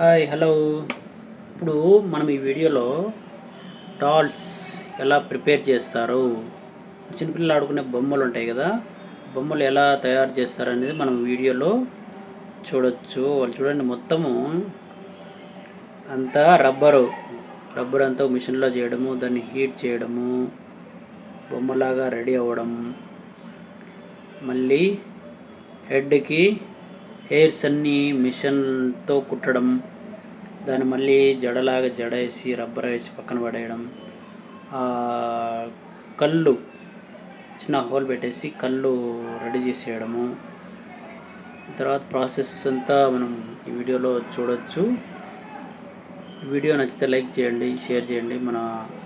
Hi hello ఇప్పుడు మనం ఈ వీడియోలో డాల్స్ ఎలా ప్రిపేర్ చేస్తారు? చిన్నపిల్లలు ఆడుకునే బొమ్మలు ఉంటాయి కదా బొమ్మలు ఎలా తయారు చేస్తారు అనేది మనం వీడియోలో చూడొచ్చు. వాళ్ళు చూడండి మొత్తము. అంతా రబ్బరు. రబ్బర్ అంతా మిషన్లో చేయడము దాన్ని హీట్ చేయడము బొమ్మలాగా రెడీ అవ్వడం. మళ్ళీ హెడ్కి హెయిర్స్ అన్నీ మిషన్తో కుట్టడం దాన్ని మళ్ళీ జడలాగా జడ వేసి రబ్బర్ వేసి పక్కన పడేయడం కళ్ళు చిన్న హోల్ పెట్టేసి కళ్ళు రెడీ చేసేయడము. తర్వాత ప్రాసెస్ అంతా మనం ఈ వీడియోలో చూడొచ్చు. వీడియో నచ్చితే లైక్ చేయండి షేర్ చేయండి మన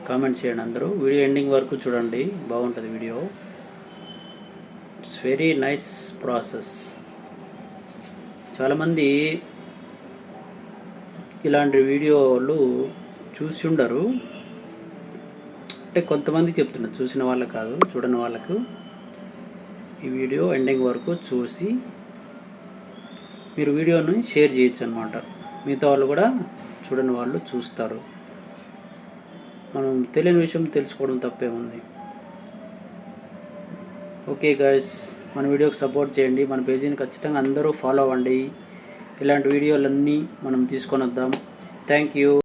కామెంట్ చేయండి అందరూ. వీడియో ఎండింగ్ వరకు చూడండి బాగుంటుంది video. It's very nice process చాలామంది ఇలాంటి వీడియోలు చూసి ఉండరు అంటే కొంతమంది చెప్తున్నారు చూసిన వాళ్ళు కాదు చూడని వాళ్ళకు. ఈ వీడియో ఎండింగ్ వరకు చూసి మీరు వీడియోని షేర్ చేయొచ్చు అనమాట మిగతా వాళ్ళు కూడా చూడని వాళ్ళు చూస్తారు. మనం తెలియని విషయం తెలుసుకోవడం తప్పే ఉంది. ఓకే గాయస్ మన వీడియోకి సపోర్ట్ చేయండి. మన పేజీని ఖచ్చితంగా అందరూ ఫాలో అవ్వండి. ఇలాంటి వీడియోలన్నీ మనం తీసుకొని వద్దాం. Thank you